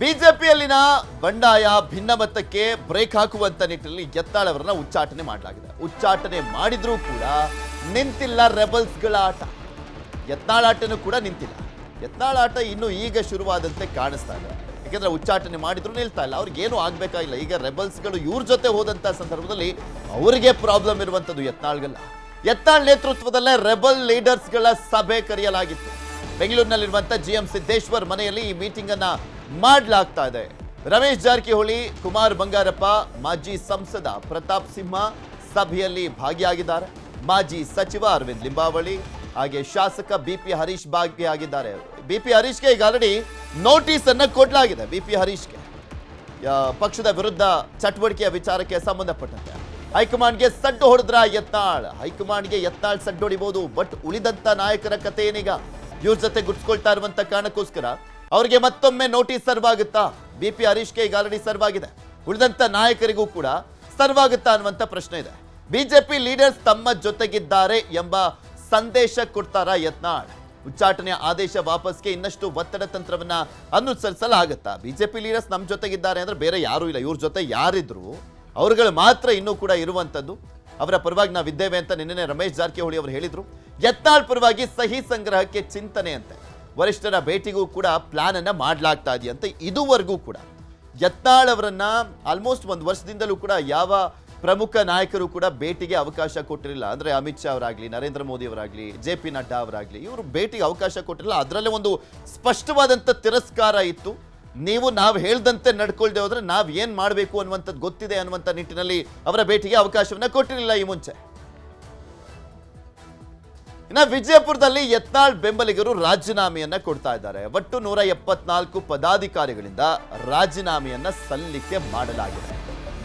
ಬಿಜೆಪಿಯಲ್ಲಿನ ಬಂಡಾಯ ಭಿನ್ನಮತಕ್ಕೆ ಬ್ರೇಕ್ ಹಾಕುವಂತ ನಿಟ್ಟಿನಲ್ಲಿ ಎತ್ತಾಳವರನ್ನ ಉಚ್ಚಾಟನೆ ಮಾಡಲಾಗಿದೆ. ಉಚ್ಚಾಟನೆ ಮಾಡಿದ್ರೂ ಕೂಡ ನಿಂತಿಲ್ಲ ರೆಬಲ್ಸ್ಗಳ ಆಟ. ಯತ್ನಾಳ್ ಆಟನೂ ಕೂಡ ನಿಂತಿಲ್ಲ. ಯತ್ನಾಳ್ ಆಟ ಇನ್ನು ಈಗ ಶುರುವಾದಂತೆ ಕಾಣಿಸ್ತಾ ಇದೆ. ಯಾಕೆಂದ್ರೆ ಉಚ್ಚಾಟನೆ ಮಾಡಿದ್ರು ನಿಲ್ತಾ ಇಲ್ಲ. ಅವ್ರಿಗೆ ಏನು ಆಗ್ಬೇಕಾಗಿಲ್ಲ ಈಗ ರೆಬಲ್ಸ್ಗಳು ಇವ್ರ ಜೊತೆ ಹೋದಂತ ಸಂದರ್ಭದಲ್ಲಿ ಅವರಿಗೆ ಪ್ರಾಬ್ಲಮ್ ಇರುವಂತದ್ದು ಯತ್ನಾಳ್ಗಲ್ಲ ಯತ್ನಾಳ್ ನೇತೃತ್ವದಲ್ಲೇ ರೆಬಲ್ ಲೀಡರ್ಸ್ಗಳ ಸಭೆ ಕರೆಯಲಾಗಿತ್ತು. ಬೆಂಗಳೂರಿನಲ್ಲಿರುವಂತ ಜಿ ಎಂ ಸಿದ್ದೇಶ್ವರ್ ಮನೆಯಲ್ಲಿ ಈ ಮೀಟಿಂಗ್ ಅನ್ನ ಮಾಡಲಾಗ್ತಾ ಇದೆ. ರಮೇಶ್ ಜಾರಕಿಹೊಳಿ, ಕುಮಾರ್ ಬಂಗಾರಪ್ಪ, ಮಾಜಿ ಸಂಸದ ಪ್ರತಾಪ್ ಸಿಂಹ ಸಭೆಯಲ್ಲಿ ಭಾಗಿಯಾಗಿದ್ದಾರೆ. ಮಾಜಿ ಸಚಿವ ಅರವಿಂದ್ ಲಿಂಬಾವಳಿ ಹಾಗೆ ಶಾಸಕ ಬಿ ಪಿ ಹರೀಶ್ ಭಾಗಿಯಾಗಿದ್ದಾರೆ. ಬಿಪಿ ಹರೀಶ್ಗೆ ಈಗ ಆಲ್ರೆಡಿ ನೋಟಿಸ್ ಅನ್ನ ಕೊಡಲಾಗಿದೆ ಬಿಪಿ ಹರೀಶ್ಗೆ. ಯಾ- ಪಕ್ಷದ ವಿರುದ್ಧ ಚಟುವಟಿಕೆಯ ವಿಚಾರಕ್ಕೆ ಸಂಬಂಧಪಟ್ಟಂತೆ. ಹೈಕಮಾಂಡ್ಗೆ ಸಡ್ಡು ಹೊಡೆದ್ರ ಯತ್ನಾಳ್. ಹೈಕಮಾಂಡ್ಗೆ ಯತ್ನಾಳ್ ಸಡ್ಡು ಹೊಡಿಬಹುದು ಬಟ್ ಉಳಿದಂತ ನಾಯಕರ ಕಥೆ ಏನೀಗ ಇವ್ರ ಜೊತೆ ಗುಡ್ಸ್ಕೊಳ್ತಾ ಇರುವಂತ ಕಾರಣಕ್ಕೋಸ್ಕರ ಅವರಿಗೆ ಮತ್ತೊಮ್ಮೆ ನೋಟಿಸ್ ಸರ್ವ್ ಆಗುತ್ತಾ? ಬಿ ಪಿ ಹರೀಶ್ಗೆ ಈಗ ಆಲ್ರೆಡಿ ಸರ್ವ್ ಆಗಿದೆ. ಉಳಿದಂತ ನಾಯಕರಿಗೂ ಕೂಡ ಸರ್ವ್ ಆಗುತ್ತಾ ಅನ್ನುವಂತ ಪ್ರಶ್ನೆ ಇದೆ. ಬಿಜೆಪಿ ಲೀಡರ್ಸ್ ತಮ್ಮ ಜೊತೆಗಿದ್ದಾರೆ ಎಂಬ ಸಂದೇಶ ಕೊಡ್ತಾರ ಯತ್ನಾಳ್? ಉಚ್ಚಾಟನೆಯ ಆದೇಶ ವಾಪಸ್ಗೆ ಇನ್ನಷ್ಟು ಒತ್ತಡ ತಂತ್ರವನ್ನ ಅನುಸರಿಸಲಾಗುತ್ತಾ? ಬಿಜೆಪಿ ಲೀಡರ್ಸ್ ನಮ್ಮ ಜೊತೆಗಿದ್ದಾರೆ ಅಂದ್ರೆ ಬೇರೆ ಯಾರೂ ಇಲ್ಲ. ಇವ್ರ ಜೊತೆ ಯಾರಿದ್ರು ಅವರುಗಳು ಮಾತ್ರ ಇನ್ನೂ ಕೂಡ ಇರುವಂತದ್ದು. ಅವರ ಪರವಾಗಿ ನಾವಿದ್ದೇವೆ ಅಂತ ನಿನ್ನೆ ರಮೇಶ್ ಜಾರಕಿಹೊಳಿ ಅವರು ಹೇಳಿದ್ರು. ಯತ್ನಾಳ್ ಪರವಾಗಿ ಸಹಿ ಸಂಗ್ರಹಕ್ಕೆ ಚಿಂತನೆ ಅಂತೆ ವರಿಷ್ಠರ ಭೇಟಿಗೂ ಕೂಡ ಪ್ಲಾನ್ ಅನ್ನ ಮಾಡಲಾಗ್ತಾ ಇದೆಯಂತೆ ಇದುವರೆಗೂ ಕೂಡ. ಯತ್ನಾಳ್ ಅವರನ್ನ ಆಲ್ಮೋಸ್ಟ್ ಒಂದು ವರ್ಷದಿಂದಲೂ ಕೂಡ ಯಾವ ಪ್ರಮುಖ ನಾಯಕರು ಕೂಡ ಭೇಟಿಗೆ ಅವಕಾಶ ಕೊಟ್ಟಿರಲಿಲ್ಲ. ಅಂದ್ರೆ ಅಮಿತ್ ಶಾ ಅವರಾಗ್ಲಿ, ನರೇಂದ್ರ ಮೋದಿ ಅವರಾಗ್ಲಿ, ಜೆ ಪಿ ನಡ್ಡಾ ಅವರಾಗ್ಲಿ, ಇವರು ಭೇಟಿಗೆ ಅವಕಾಶ ಕೊಟ್ಟಿರಲ್ಲ ಅದರಲ್ಲೇ ಒಂದು ಸ್ಪಷ್ಟವಾದಂಥ ತಿರಸ್ಕಾರ ಇತ್ತು. ನೀವು ನಾವು ಹೇಳ್ದಂತೆ ನಡ್ಕೊಳ್ದೆ ಹೋದ್ರೆ ನಾವು ಏನು ಮಾಡಬೇಕು ಅನ್ನುವಂಥದ್ದು ಗೊತ್ತಿದೆ ಅನ್ನುವಂಥ ನಿಟ್ಟಿನಲ್ಲಿ ಅವರ ಭೇಟಿಗೆ ಅವಕಾಶವನ್ನ ಕೊಟ್ಟಿರಲಿಲ್ಲ ಈ ಮುಂಚೆ. ಇನ್ನ ವಿಜಯಪುರದಲ್ಲಿ ಯತ್ನಾಳ್ ಬೆಂಬಲಿಗರು ರಾಜೀನಾಮೆಯನ್ನ ಕೊಡ್ತಾ ಇದ್ದಾರೆ. ಒಟ್ಟು ನೂರ ಎಪ್ಪತ್ನಾಲ್ಕು ಪದಾಧಿಕಾರಿಗಳಿಂದ ರಾಜೀನಾಮೆಯನ್ನ ಸಲ್ಲಿಕೆ ಮಾಡಲಾಗಿದೆ.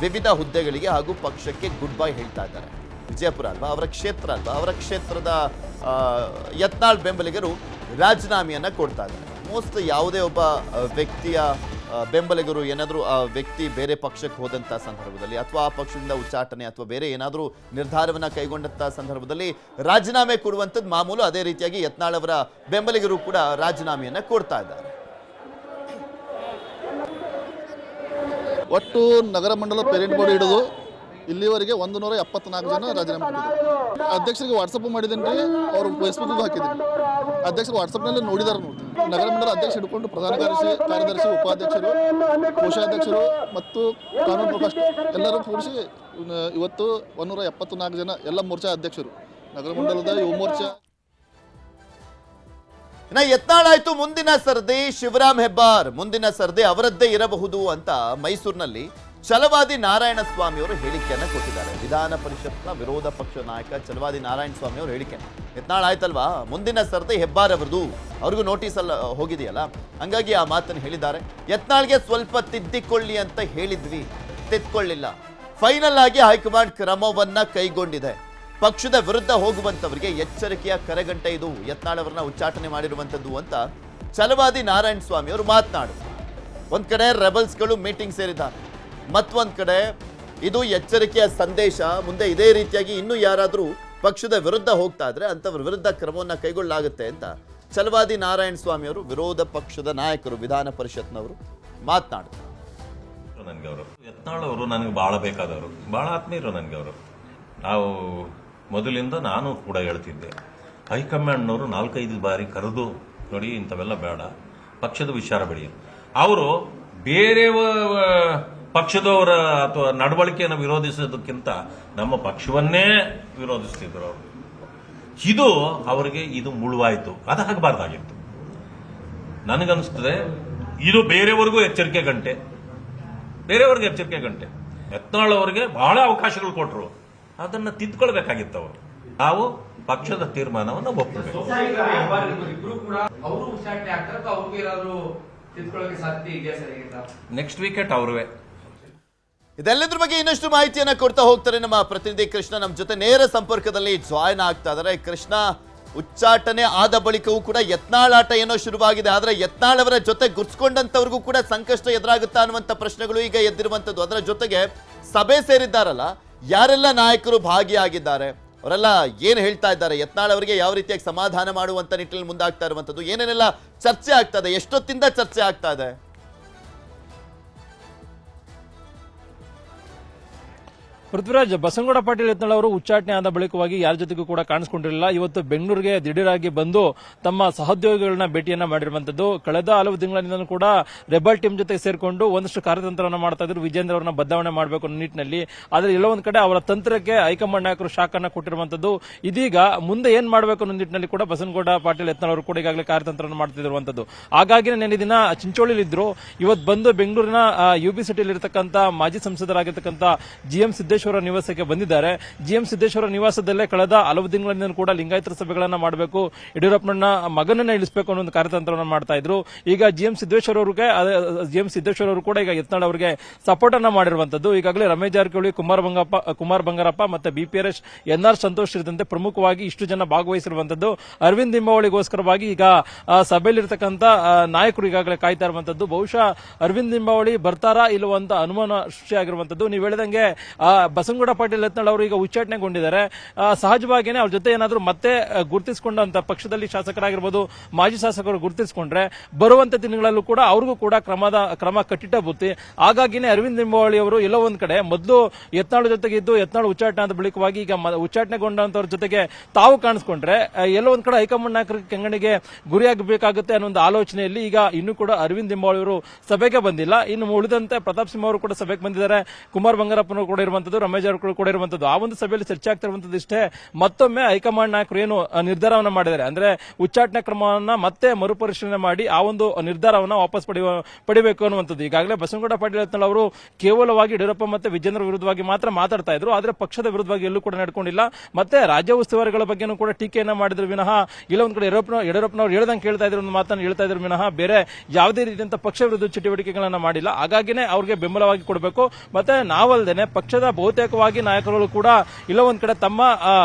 ವಿವಿಧ ಹುದ್ದೆಗಳಿಗೆ ಹಾಗೂ ಪಕ್ಷಕ್ಕೆ ಗುಡ್ ಬೈ ಹೇಳ್ತಾ ಇದ್ದಾರೆ. ವಿಜಯಪುರ ಅಲ್ವಾ? ಅವರ ಕ್ಷೇತ್ರ ಅಲ್ವಾ? ಅವರ ಕ್ಷೇತ್ರದ ಯತ್ನಾಳ್ ಬೆಂಬಲಿಗರು ರಾಜೀನಾಮೆಯನ್ನ ಕೊಡ್ತಾ ಇದ್ದಾರೆ. ಮೋಸ್ಟ್ ಯಾವುದೇ ಒಬ್ಬ ವ್ಯಕ್ತಿಯ ಬೆಂಬಲಿಗರು ಏನಾದರೂ ಆ ವ್ಯಕ್ತಿ ಬೇರೆ ಪಕ್ಷಕ್ಕೆ ಹೋದಂಥ ಸಂದರ್ಭದಲ್ಲಿ ಅಥವಾ ಆ ಪಕ್ಷದಿಂದ ಉಚ್ಚಾಟನೆ ಅಥವಾ ಬೇರೆ ಏನಾದರೂ ನಿರ್ಧಾರವನ್ನು ಕೈಗೊಂಡಂಥ ಸಂದರ್ಭದಲ್ಲಿ ರಾಜೀನಾಮೆ ಕೊಡುವಂಥದ್ದು ಮಾಮೂಲು ಅದೇ ರೀತಿಯಾಗಿ ಯತ್ನಾಳ್ ಅವರ ಬೆಂಬಲಿಗರು ಕೂಡ ರಾಜೀನಾಮೆಯನ್ನು ಕೊಡ್ತಾ ಇದ್ದಾರೆ. ಒಟ್ಟು ನಗರ ಮಂಡಲ ಪೇರೆಂಟ್ ಬೋರ್ಡ್ ಹಿಡಿದು ಇಲ್ಲಿವರೆಗೆ ಒಂದು ನೂರ ಎಪ್ಪತ್ನಾಲ್ಕು ಜನ ರಾಜೀನಾಮೆ ಕೊಟ್ಟಿದ್ದಾರೆ. ಅಧ್ಯಕ್ಷರಿಗೆ ವಾಟ್ಸಪ್ ಮಾಡಿದ್ದೀನಿ ರೀ ಅವರು ಫೇಸ್ಬುಕ್ಗೂ ಹಾಕಿದ್ದೀನಿ ಅಧ್ಯಕ್ಷರು ವಾಟ್ಸಪ್ನಲ್ಲಿ ನೋಡಿದಾರೆ ನೋಡಿ ನಗರ ಮಂಡಲ ಅಧ್ಯಕ್ಷ ಹಿಡ್ಕೊಂಡು ಪ್ರಧಾನ ಕಾರ್ಯದರ್ಶಿ ಕಾರ್ಯದರ್ಶಿ ಉಪಾಧ್ಯಕ್ಷರು ಕೋಶಾಧ್ಯಕ್ಷರು ಮತ್ತು ಕಾನೂನು ಪ್ರಕಾಶ್ ಎಲ್ಲರೂ ಕೂಡಿಸಿ ಇವತ್ತು ಒಂದೂರ ಎಪ್ಪತ್ನಾಲ್ಕು ಜನ ಎಲ್ಲ ಮೋರ್ಚಾ ಅಧ್ಯಕ್ಷರು. ನಗರ ಮಂಡಲದ ಯುವ ಮೋರ್ಚಾ ಇನ್ನ ಯತ್ನಾಳಾಯ್ತು ಮುಂದಿನ ಸರದಿ ಶಿವರಾಮ್ ಹೆಬ್ಬಾರ್. ಮುಂದಿನ ಸರದಿ ಅವರದ್ದೇ ಇರಬಹುದು ಅಂತ ಮೈಸೂರಿನಲ್ಲಿ ಛಲವಾದಿ ನಾರಾಯಣ ಸ್ವಾಮಿ ಅವರು ಹೇಳಿಕೆಯನ್ನ ಕೊಟ್ಟಿದ್ದಾರೆ. ವಿಧಾನ ಪರಿಷತ್ನ ವಿರೋಧ ಪಕ್ಷ ನಾಯಕ ಛಲವಾದಿ ನಾರಾಯಣ ಸ್ವಾಮಿ ಅವರು ಹೇಳಿಕೆ. ಯತ್ನಾಳ್ ಆಯ್ತಲ್ವಾ? ಮುಂದಿನ ಸರದಿ ಹೆಬ್ಬಾರ್ ಅವರದು ಅವ್ರಿಗೂ ನೋಟಿಸ್ ಅಲ್ಲ ಹೋಗಿದೆಯಲ್ಲ? ಹಂಗಾಗಿ ಆ ಮಾತನ್ನು ಹೇಳಿದ್ದಾರೆ. ಯತ್ನಾಳ್ಗೆ ಸ್ವಲ್ಪ ತಿದ್ದಿಕೊಳ್ಳಿ ಅಂತ ಹೇಳಿದ್ವಿ. ತಿದ್ಕೊಳ್ಳಿಲ್ಲ. ಫೈನಲ್ ಆಗಿ ಹೈಕಮಾಂಡ್ ಕ್ರಮವನ್ನ ಕೈಗೊಂಡಿದೆ. ಪಕ್ಷದ ವಿರುದ್ಧ ಹೋಗುವಂತವರಿಗೆ ಎಚ್ಚರಿಕೆಯ ಕರೆಗಂಟೆ ಇದು. ಯತ್ನಾಳ್ ಅವರನ್ನ ಉಚ್ಚಾಟನೆ ಮಾಡಿರುವಂತದ್ದು ಅಂತ ಛಲವಾದಿ ನಾರಾಯಣ ಸ್ವಾಮಿ ಅವರು ಮಾತನಾಡಿದ್ರು ಒಂದ್ ಕಡೆ ರೆಬಲ್ಸ್ಗಳು ಮೀಟಿಂಗ್ ಸೇರಿದ್ದಾರೆ. ಮತ್ತೊಂದ್ ಕಡೆ, ಇದು ಎಚ್ಚರಿಕೆಯ ಸಂದೇಶ, ಮುಂದೆ ಇದೇ ರೀತಿಯಾಗಿ ಇನ್ನೂ ಯಾರಾದರೂ ಪಕ್ಷದ ವಿರುದ್ಧ ಹೋಗ್ತಾ ಇದ್ರೆ ಅಂಥವ್ರ ವಿರುದ್ಧ ಕ್ರಮವನ್ನು ಕೈಗೊಳ್ಳಲಾಗುತ್ತೆ ಅಂತ ಚಲವಾದಿ ನಾರಾಯಣ ಸ್ವಾಮಿ ಅವರು ವಿರೋಧ ಪಕ್ಷದ ನಾಯಕರು ವಿಧಾನ ಪರಿಷತ್ನವರು ಮಾತನಾಡ್ತಾರೆ. ನನಗೆ ಅವರು. ಯತ್ನಾಳ್ ಅವರು ನನಗೆ ಭಾಳ ಬೇಕಾದವರು. ಭಾಳ ಆತ್ಮೀಯರು ನನಗೆ ಅವರು. ನಾವು ಮೊದಲಿಂದ ನಾನು ಕೂಡ ಹೇಳ್ತಿದ್ದೆ, ಹೈಕಮಾಂಡ್ನವರು ನಾಲ್ಕೈದು ಬಾರಿ ಕರೆದು ನೋಡಿ, ಇಂಥವೆಲ್ಲ ಬೇಡ. ಪಕ್ಷದ ವಿಚಾರ ಬೇಡಿ ಅವರು ಬೇರೆ ಪಕ್ಷದವರ ಅಥವಾ ನಡವಳಿಕೆಯನ್ನು ವಿರೋಧಿಸೋದಕ್ಕಿಂತ ನಮ್ಮ ಪಕ್ಷವನ್ನೇ ವಿರೋಧಿಸ್ತಿದ್ರು ಅವರು. ಇದು ಅವರಿಗೆ ಇದು ಮುಳುವಾಯಿತು. ಅದು ಆಗಬಾರ್ದಾಗಿತ್ತು ನನಗನ್ನಿಸ್ತದೆ ಇದು ಬೇರೆಯವರಿಗೂ ಎಚ್ಚರಿಕೆ ಗಂಟೆ. ಬೇರೆಯವ್ರಿಗೆ ಎಚ್ಚರಿಕೆ ಗಂಟೆ. ಯತ್ನಾಳ್ ಅವರಿಗೆ ಬಹಳ ಅವಕಾಶಗಳು ಕೊಟ್ಟರು ಅದನ್ನು ತಿದ್ಕೊಳ್ಬೇಕಾಗಿತ್ತು ಅವರು. ನಾವು ಪಕ್ಷದ ತೀರ್ಮಾನವನ್ನು ಒಪ್ಪಬೇಕು ನೆಕ್ಸ್ಟ್ ವೀಕೆಟ್ ಅವ್ರವೇ. ಇದೆಲ್ಲದ್ರ ಬಗ್ಗೆ ಇನ್ನಷ್ಟು ಮಾಹಿತಿಯನ್ನ ಕೊಡ್ತಾ ಹೋಗ್ತಾರೆ ನಮ್ಮ ಪ್ರತಿನಿಧಿ ಕೃಷ್ಣ. ನಮ್ಮ ಜೊತೆ ನೇರ ಸಂಪರ್ಕದಲ್ಲಿ ಜಾಯ್ನ್ ಆಗ್ತಾ ಇದಾರೆ ಕೃಷ್ಣ, ಉಚ್ಚಾಟನೆ ಆದ ಬಳಿಕವೂ ಕೂಡ ಯತ್ನಾಳಾಟ ಏನೋ ಶುರುವಾಗಿದೆ. ಆದ್ರೆ ಯತ್ನಾಳ್ ಅವರ ಜೊತೆ ಗುರ್ಸ್ಕೊಂಡಂತವ್ರಿಗೂ ಕೂಡ ಸಂಕಷ್ಟ ಎದುರಾಗುತ್ತಾ ಅನ್ನುವಂಥ ಪ್ರಶ್ನೆಗಳು ಈಗ ಎದ್ದಿರುವಂತದ್ದು ಅದರ ಜೊತೆಗೆ ಸಭೆ ಸೇರಿದ್ದಾರಲ್ಲ, ಯಾರೆಲ್ಲ ನಾಯಕರು ಭಾಗಿಯಾಗಿದ್ದಾರೆ, ಅವರೆಲ್ಲ ಏನು ಹೇಳ್ತಾ ಇದ್ದಾರೆ? ಯತ್ನಾಳ್ ಅವರಿಗೆ ಯಾವ ರೀತಿಯಾಗಿ ಸಮಾಧಾನ ಮಾಡುವಂಥ ನಿಟ್ಟಿನಲ್ಲಿ ಮುಂದಾಗ್ತಾ ಇರುವಂತದ್ದು ಏನೇನೆಲ್ಲ ಚರ್ಚೆ ಆಗ್ತಾ ಇದೆ? ಎಷ್ಟೊತ್ತಿಂದ ಚರ್ಚೆ ಆಗ್ತಾ ಇದೆ? ಪೃಥ್ವಿರಾಜ್, ಬಸನಗೌಡ ಪಾಟೀಲ್ ಯತ್ನಾಳ್ ಅವರು ಉಚ್ಚಾಟನೆ ಆದ ಬಳಿಕವಾಗಿ ಯಾರ ಜೊತೆಗೂ ಕೂಡ ಕಾಣಿಸಿಕೊಂಡಿರಲಿಲ್ಲ. ಇವತ್ತು ಬೆಂಗಳೂರಿಗೆ ದಿಢೀರಾಗಿ ಬಂದು ತಮ್ಮ ಸಹೋದ್ಯೋಗಿಗಳನ್ನ ಭೇಟಿಯನ್ನ ಮಾಡಿರುವಂತದ್ದು. ಕಳೆದ ಹಲವು ತಿಂಗಳಿಂದ ಕೂಡ ರೆಬಲ್ ಟೀಮ್ ಜೊತೆ ಸೇರಿಕೊಂಡು ಒಂದಷ್ಟು ಕಾರ್ಯತಂತ್ರವನ್ನು ಮಾಡ್ತಾ ಇದ್ರು. ವಿಜೇಂದ್ರ ಅವರನ್ನ ಬದಲಾವಣೆ ಮಾಡಬೇಕು ಅನ್ನೋ ನಿಟ್ಟಿನಲ್ಲಿ. ಆದರೆ ಎಲ್ಲೊಂದು ಕಡೆ ಅವರ ತಂತ್ರಕ್ಕೆ ಹೈಕಮಾಂಡ್ ನಾಯಕರು ಶಾಖನ್ನ ಕೊಟ್ಟಿರುವಂತದ್ದು. ಇದೀಗ ಮುಂದೆ ಏನ್ ಮಾಡಬೇಕು ಅನ್ನೋ ನಿಟ್ಟಿನಲ್ಲಿ ಕೂಡ ಬಸನಗೌಡ ಪಾಟೀಲ್ ಯತ್ನಾಳ್ ಅವರು ಕೂಡ ಈಗಾಗಲೇ ಕಾರ್ಯತಂತ್ರವನ್ನು ಮಾಡ್ತಿರುವಂತದ್ದು. ಹಾಗಾಗಿ ನೆನೆ ದಿನ ಚಿಂಚೋಳಿಲಿದ್ರು ಇವತ್ತು ಬಂದು ಬೆಂಗಳೂರಿನ ಯು ಬಿ ಸಿಟಿಯಲ್ಲಿ ಇರತಕ್ಕಂತ ಮಾಜಿ ಸಂಸದರಾಗಿರ್ತಕ್ಕಂಥ ಜಿ ಸಿದ್ದೇಶ್ವರ ನಿವಾಸಕ್ಕೆ ಬಂದಿದ್ದಾರೆ. ಜಿಎಂ ಸಿದ್ದೇಶ್ವರ ನಿವಾಸದಲ್ಲೇ ಕಳೆದ ಹಲವು ದಿನಗಳಿಂದ ಕೂಡ ಲಿಂಗಾಯತರ ಸಭೆಗಳನ್ನ ಮಾಡಬೇಕು. ಯಡಿಯೂರಪ್ಪನ ಮಗನನ್ನ ಇಳಿಸಬೇಕು ಅನ್ನೋ ಒಂದು ಕಾರ್ಯತಂತ್ರವನ್ನು ಮಾಡ್ತಾ ಇದ್ರು. ಈಗ ಜಿಎಂ ಸಿದ್ದೇಶ್ವರ ಅವರಿಗೆ ಜಿಎಂ ಸಿದ್ದೇಶ್ವರ ಅವರು ಕೂಡ ಈಗ ಯತ್ನಾಳ್ ಅವರಿಗೆ ಸಪೋರ್ಟ್ ಅನ್ನ ಮಾಡಿರುವಂತದ್ದು. ಈಗಾಗಲೇ ರಮೇಶ್ ಜಾರಕಿಹೊಳಿ, ಕುಮಾರ್ ಬಂಗಪ್ಪ, ಕುಮಾರ್ ಬಂಗಾರಪ್ಪ ಮತ್ತೆ ಬಿಪಿಆರ್ಎಸ್ ಎನ್ ಆರ್ ಸಂತೋಷ್ ಸೇರಿದಂತೆ ಪ್ರಮುಖವಾಗಿ ಇಷ್ಟು ಜನ ಭಾಗವಹಿಸಿರುವಂತದ್ದು. ಅರವಿಂದ್ ಲಿಂಬಾವಳಿಗೋಸ್ಕರವಾಗಿ ಈಗ ಸಭೆಯಲ್ಲಿರ್ತಕ್ಕಂಥ ನಾಯಕರು ಈಗಾಗಲೇ ಕಾಯ್ತಾ ಇರುವಂತದ್ದು. ಬಹುಶಃ ಅರವಿಂದ್ ಲಿಂಬಾವಳಿ ಬರ್ತಾರಾ ಇಲ್ಲವಂತ ಅನುಮಾನ ಸೃಷ್ಟಿಯಾಗಿರುವಂತದ್ದು ನೀವು ಹೇಳಿದಂಗೆ ಬಸನಗೌಡ ಪಾಟೀಲ್ ಯತ್ನಾಳ್ ಅವರು ಈಗ ಉಚ್ಚಾಟನೆಗೊಂಡಿದ್ದಾರೆ. ಸಹಜವಾಗಿನೇ ಅವ್ರ ಜೊತೆ ಏನಾದರೂ ಮತ್ತೆ ಗುರುತಿಸಿಕೊಂಡಂತ ಪಕ್ಷದಲ್ಲಿ ಶಾಸಕರಾಗಿರ್ಬೋದು, ಮಾಜಿ ಶಾಸಕರು ಗುರುತಿಸಿಕೊಂಡ್ರೆ, ಬರುವಂತ ದಿನಗಳಲ್ಲೂ ಕೂಡ ಅವ್ರಿಗೂ ಕೂಡ ಕ್ರಮದ, ಕ್ರಮ ಕಟ್ಟಿಟ್ಟ ಬುತ್ತಿ. ಹಾಗಾಗಿನೇ ಅರವಿಂದ್ ಲಿಂಬಾವಳಿ ಅವರು ಎಲ್ಲೋ ಒಂದ್ ಕಡೆ ಮೊದಲು ಯತ್ನಾಳ್ ಜೊತೆಗೆ ಇದ್ದು, ಯತ್ನಾಳ್ ಉಚ್ಚಾಟನೆ ಆದ ಬಳಿಕವಾಗಿ ಈಗ ಉಚ್ಚಾಟನೆಗೊಂಡಂತವ್ರ ಜೊತೆಗೆ ತಾವು ಕಾಣಿಸ್ಕೊಂಡ್ರೆ ಎಲ್ಲೋ ಒಂದ್ ಕಡೆ ಹೈಕಮಾಂಡ್ ನಾಯಕರ ಕೆಂಗಣಿಗೆ ಗುರಿಯಾಗಬೇಕಾಗುತ್ತೆ ಅನ್ನೋ ಒಂದು ಆಲೋಚನೆಯಲ್ಲಿ ಈಗ ಇನ್ನೂ ಕೂಡ ಅರವಿಂದ್ ಲಿಂಬಾವಳಿ ಅವರು ಸಭೆಗೆ ಬಂದಿಲ್ಲ. ಇನ್ನು ಉಳಿದಂತೆ ಪ್ರತಾಪ್ ಸಿಂಹ ಅವರು ಕೂಡ ಸಭೆಗೆ ಬಂದಿದ್ದಾರೆ. ಕುಮಾರ್ ಬಂಗಾರಪ್ಪನವರು ಕೂಡ ಇರುವಂತದ್ದು. ರಮೇಶ್ ಜಾರಕಿಹೊಳಿ ಕೂಡ ಇರುವಂತದ್ದು. ಆ ಒಂದು ಸಭೆಯಲ್ಲಿ ಚರ್ಚೆ ಆಗ್ತಿರುವಂತದ್ದು ಇಷ್ಟೇ. ಮತ್ತೊಮ್ಮೆ ಹೈಕಮಾಂಡ್ ನಾಯಕರು ಏನು ನಿರ್ಧಾರವನ್ನ ಮಾಡಿದ್ದಾರೆ? ಅಂದ್ರೆ ಉಚ್ಚಾಟನೆ ಕ್ರಮವನ್ನ ಮತ್ತೆ ಮರುಪರಿಶೀಲನೆ ಮಾಡಿ ಆ ಒಂದು ನಿರ್ಧಾರವನ್ನ ವಾಪಸ್ ಪಡೆಯುವ, ಪಡಿಬೇಕು ಅನ್ನುವಂಥದ್ದು. ಈಗಾಗಲೇ ಬಸವನಗೌಡ ಪಾಟೀಲ್ ಅಂತ ಅವರು, ಕೇವಲವಾಗಿ ಯಡಿಯೂರಪ್ಪ ಮತ್ತೆ ವಿಜೇಂದ್ರ ವಿರುದ್ಧವಾಗಿ ಮಾತ್ರ ಮಾತಾಡ್ತಾ ಇದ್ರು. ಆದ್ರೆ ಪಕ್ಷದ ವಿರುದ್ಧವಾಗಿ ಎಲ್ಲೂ ಕೂಡ ನಡ್ಕೊಂಡಿಲ್ಲ. ಮತ್ತೆ ರಾಜ್ಯ ಉಸ್ತುವಾರಿಗಳ ಬಗ್ಗೆನೂ ಕೂಡ ಟೀಕೆಯನ್ನ ಮಾಡಿದ್ರು ವಿನಃ. ಇಲ್ಲ, ಒಂದ್ ಕಡೆ ಯಡಿಯೂರಪ್ಪ, ಯಡಿಯೂರಪ್ಪನವ್ರು ಹೇಳ್ದಂಗೆ ಕೇಳ್ತಾ ಇದ್ರು ಒಂದು ಮಾತನ್ನು ಹೇಳ್ತಾ ಇದ್ರು ವಿನಃ. ಬೇರೆ ಯಾವುದೇ ರೀತಿಯಂತ ಪಕ್ಷ ವಿರುದ್ಧ ಚಟುವಟಿಕೆಗಳನ್ನ ಮಾಡಿಲ್ಲ. ಹಾಗಾಗಿನೇ ಅವ್ರಿಗೆ ಬೆಂಬಲವಾಗಿ ಕೊಡಬೇಕು. ಮತ್ತೆ ನಾವಲ್ದೇನೆ ಪಕ್ಷದ ಬಹುತೇಕವಾಗಿ ನಾಯಕರುಗಳು ಕೂಡ ಇಲ್ಲ ಒಂದ್ ಕಡೆ ತಮ್ಮ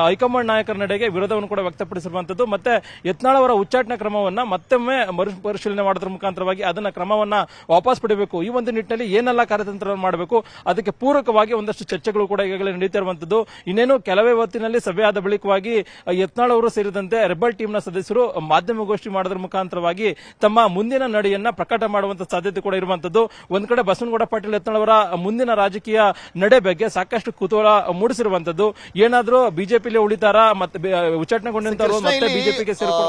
ಹೈಕಮಾಂಡ್ ನಾಯಕರ ನಡೆಗೆ ವಿರೋಧವನ್ನು ಕೂಡ ವ್ಯಕ್ತಪಡಿಸಿರುವಂತದ್ದು. ಮತ್ತೆ ಯತ್ನಾಳ್ ಅವರ ಉಚ್ಚಾಟನೆ ಕ್ರಮವನ್ನ ಮತ್ತೊಮ್ಮೆ ಮರು, ಪರಿಶೀಲನೆ ಮಾಡೋದ್ರ ಮುಖಾಂತರವಾಗಿ ಅದನ್ನ ಕ್ರಮವನ್ನ ವಾಪಸ್ ಪಡಿಬೇಕು. ಈ ಒಂದು ನಿಟ್ಟಿನಲ್ಲಿ ಏನೆಲ್ಲ ಕಾರ್ಯತಂತ್ರವನ್ನು ಮಾಡಬೇಕು, ಅದಕ್ಕೆ ಪೂರಕವಾಗಿ ಒಂದಷ್ಟು ಚರ್ಚೆಗಳು ಕೂಡ ಈಗಾಗಲೇ ನಡೀತಾ ಇರುವಂತದ್ದು. ಇನ್ನೇನು ಕೆಲವೇ ಹೊತ್ತಿನಲ್ಲಿ ಸಭೆ ಆದ ಬಳಿಕವಾಗಿ ಯತ್ನಾಳ್ ಅವರು ಸೇರಿದಂತೆ ರೆಬಲ್ ಟೀಮ್ನ ಸದಸ್ಯರು ಮಾಧ್ಯಮಗೋಷ್ಠಿ ಮಾಡೋದ್ರ ಮುಖಾಂತರವಾಗಿ ತಮ್ಮ ಮುಂದಿನ ನಡೆಯನ್ನ ಪ್ರಕಟ ಮಾಡುವಂತ ಸಾಧ್ಯತೆ ಕೂಡ ಇರುವಂತದ್ದು. ಒಂದ್ ಕಡೆ ಬಸವನಗೌಡ ಪಾಟೀಲ್ ಯತ್ನಾಳ್ ಅವರ ಮುಂದಿನ ರಾಜಕೀಯ ನಡೆ ಬಗ್ಗೆ ಸಾಕಷ್ಟು ಕುತೂಹಲ ಮೂಡಿಸಿರುವಂತದ್ದು. ಏನಾದ್ರೂ ಬಿಜೆಪಿಲಿ ಉಳಿತಾರ ಮತ್ತೆ ಯತ್ನಾಳವರ ಮತ್ತೆ ಬಿಜೆಪಿಗೆ ಸೇರ್ಕೊ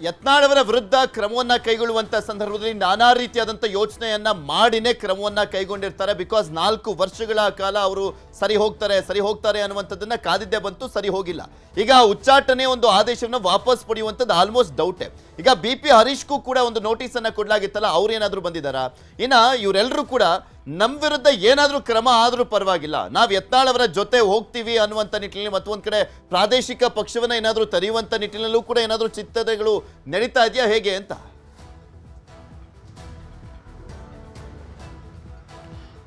ಯತ್ನಾಳವರ ವಿರುದ್ಧ ಕ್ರಮವನ್ನ ಕೈಗೊಳ್ಳುವಂತ ಸಂದರ್ಭದಲ್ಲಿ ನಾನಾ ರೀತಿಯಾದಂತ ಯೋಚನೆಯನ್ನ ಮಾಡಿನೇ ಕ್ರಮವನ್ನ ಕೈಗೊಂಡಿರ್ತಾರೆ. ಬಿಕಾಸ್ ನಾಲ್ಕು ವರ್ಷಗಳ ಕಾಲ ಅವರು ಸರಿ ಹೋಗ್ತಾರೆ ಸರಿ ಹೋಗ್ತಾರೆ ಅನ್ನುವಂಥದ್ದನ್ನ ಕಾದಿದ್ದೇ ಬಂತು ಸರಿ ಹೋಗಿಲ್ಲ. ಈಗ ಉಚ್ಚಾಟನೆ ಒಂದು ಆದೇಶವನ್ನು ವಾಪಸ್ ಪಡೆಯುವಂಥದ್ದು ಆಲ್ಮೋಸ್ಟ್ ಡೌಟೆ ಈಗ ಬಿ ಪಿ ಹರೀಶ್ಗೂ ಕೂಡ ಒಂದು ನೋಟಿಸ್ ಅನ್ನ ಕೊಡ್ಲಾಗಿತ್ತಲ್ಲ ಅವ್ರು ಏನಾದ್ರು ಬಂದಿದ್ದಾರಾ? ಇನ್ನ ಇವರೆಲ್ಲರೂ ಕೂಡ ನಮ್ ವಿರುದ್ಧ ಏನಾದರೂ ಕ್ರಮ ಆದರೂ ಪರವಾಗಿಲ್ಲ. ನಾವು ಯತ್ನಾಳ್ ಅವರ ಜೊತೆ ಹೋಗ್ತೀವಿ ಅನ್ನುವಂಥ ನಿಟ್ಟಿನಲ್ಲಿ ಮತ್ತೊಂದು ಕಡೆ ಪ್ರಾದೇಶಿಕ ಪಕ್ಷವನ್ನು ಏನಾದರೂ ತರೆಯುವಂಥ ನಿಟ್ಟಿನಲ್ಲೂ ಕೂಡ ಏನಾದರೂ ಚಿತ್ತತೆಗಳು ನಡೀತಾ ಇದೆಯಾ ಹೇಗೆ ಅಂತ?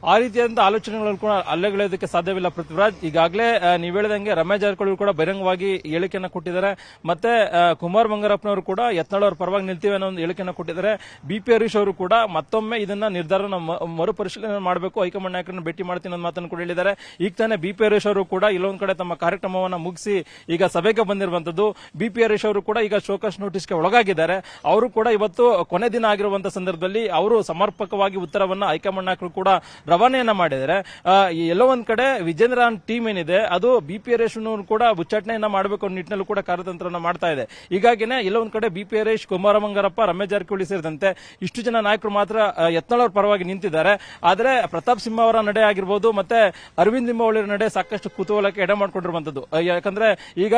ಆ ರೀತಿಯಾದಂಥ ಆಲೋಚನೆಗಳನ್ನು ಕೂಡ ಅಲ್ಲೆಗೆಳೆಯೋದಕ್ಕೆ ಸಾಧ್ಯವಿಲ್ಲ ಪೃಥ್ವಿರಾಜ್. ಈಗಾಗಲೇ ನೀವು ಹೇಳಿದಂಗೆ ರಮೇಶ್ ಜಾರಕಿಹೊಳಿ ಕೂಡ ಬಹಿರಂಗವಾಗಿ ಹೇಳಿಕೆಯನ್ನು ಕೊಟ್ಟಿದ್ದಾರೆ. ಮತ್ತೆ ಕುಮಾರ್ ಬಂಗಾರಪ್ಪನವರು ಕೂಡ ಯತ್ನಾಳ್ ಅವ್ರ ಪರವಾಗಿ ನಿಲ್ತೀವಿ ಅನ್ನೋ ಒಂದು ಹೇಳಿಕೆಯನ್ನು ಕೊಟ್ಟಿದ್ದಾರೆ. ಬಿ ಪಿ ಹರೀಶ್ ಅವರು ಕೂಡ ಮತ್ತೊಮ್ಮೆ ಇದನ್ನ ನಿರ್ಧಾರನ ಮರುಪರಿಶೀಲನೆ ಮಾಡಬೇಕು. ಹೈಕಮಾಂಡ್ ನಾಯಕರನ್ನು ಭೇಟಿ ಮಾಡ್ತೀನಿ ಅನ್ನೋ ಮಾತನ್ನು ಕೂಡ ಹೇಳಿದ್ದಾರೆ. ಈಗ ತಾನೇ ಬಿ ಪಿ ಹರೀಶ್ ಅವರು ಕೂಡ ಇಲ್ಲೊಂದು ಕಡೆ ತಮ್ಮ ಕಾರ್ಯಕ್ರಮವನ್ನು ಮುಗಿಸಿ ಈಗ ಸಭೆಗೆ ಬಂದಿರುವಂತದ್ದು ಬಿ ಪಿ ಹರೀಶ್ ಅವರು ಕೂಡ ಈಗ ಶೋಕಾಸ್ ನೋಟಿಸ್ಗೆ ಒಳಗಾಗಿದ್ದಾರೆ. ಅವರು ಕೂಡ ಇವತ್ತು ಕೊನೆ ದಿನ ಆಗಿರುವಂತಹ ಸಂದರ್ಭದಲ್ಲಿ ಅವರು ಸಮರ್ಪಕವಾಗಿ ಉತ್ತರವನ್ನ ಹೈಕಮಾಂಡ್ ನಾಯಕರು ಕೂಡ ರವಾನೆಯನ್ನ ಮಾಡಿದರೆ ಎಲ್ಲೋ ಒಂದ್ ಕಡೆ ವಿಜೇಂದ್ರ ಟೀಮ್ ಏನಿದೆ, ಅದು ಬಿ ಪಿ ಹರೇಶ್ ಕೂಡ ಉಚ್ಚಾಟನೆಯನ್ನ ಮಾಡಬೇಕು ನಿಟ್ಟಿನಲ್ಲೂ ಕೂಡ ಕಾರ್ಯತಂತ್ರನ ಮಾಡ್ತಾ ಇದೆ. ಹೀಗಾಗಿನೇ ಎಲ್ಲೋ ಒಂದ್ ಕಡೆ ಬಿ ಪಿ ಹರೇಶ್ ಕುಮಾರ ಮಂಗರಪ್ಪ ರಮೇಶ್ ಜಾರಕಿಹೊಳಿ ಸೇರಿದಂತೆ ಇಷ್ಟು ಜನ ನಾಯಕರು ಮಾತ್ರ ಯತ್ನಾಳ್ ಪರವಾಗಿ ನಿಂತಿದ್ದಾರೆ. ಆದರೆ ಪ್ರತಾಪ್ ಸಿಂಹ ಅವರ ನಡೆ ಆಗಿರ್ಬೋದು, ಮತ್ತೆ ಅರವಿಂದ್ ಲಿಂಬಾವಳಿ ನಡೆ ಸಾಕಷ್ಟು ಕುತೂಹಲಕ್ಕೆ ಎಡೆ ಮಾಡಿಕೊಂಡಿರುವಂತದ್ದು. ಯಾಕಂದ್ರೆ ಈಗ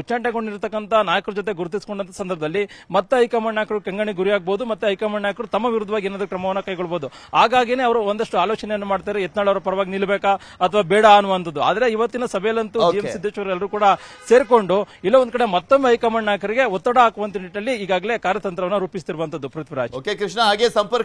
ಉಚ್ಚಾಟನೆಗೊಂಡಿರ್ತಕ್ಕಂಥ ನಾಯಕರ ಜೊತೆ ಗುರುತಿಸಿಕೊಂಡಂತ ಸಂದರ್ಭದಲ್ಲಿ ಮತ್ತೆ ಹೈಕಮಾಂಡ್ ನಾಯಕರು ಕೆಂಗಣಿ ಗುರಿಯಾಗಬಹುದು ಮತ್ತೆ ಹೈಕಮಾಂಡ್ ನಾಯಕರು ತಮ್ಮ ವಿರುದ್ಧವಾಗಿ ಏನಾದರೂ ಕ್ರಮವನ್ನು ಕೈಗೊಳ್ಳಬಹುದು ಹಾಗಾಗಿನೇ ಅವರು ಒಂದಷ್ಟು ಆಲೋಚನೆಯನ್ನು ಮಾಡ್ತಾರೆ ಯತ್ನಾಳ್ ಅವರ ಪರವಾಗಿ ನಿಲ್ಲಬೇಕಾ ಅಥವಾ ಬೇಡ ಅನ್ನುವಂಥದ್ದು. ಆದ್ರೆ ಇವತ್ತಿನ ಸಭೆಯಲ್ಲಂತೂ ಜಿ ಎಂ ಸಿದ್ದೇಶ್ವರ ಎಲ್ಲರೂ ಕೂಡ ಸೇರ್ಕೊಂಡು ಇಲ್ಲ ಒಂದ್ ಕಡೆ ಮತ್ತೊಮ್ಮೆ ಹೈಕಮಾಂಡ್ ನಾಯಕರಿಗೆ ಒತ್ತಡ ಹಾಕುವಂತ ನಿಟ್ಟಿನಲ್ಲಿ ಈಗಾಗಲೇ ಕಾರ್ಯತಂತ್ರವನ್ನು ರೂಪಿಸ್ತಿರುವಂತದ್ದು ಪೃಥ್ವಿರಾಜ್. ಓಕೆ ಕೃಷ್ಣ ಹಾಗೆ ಸಂಪರ್ಕ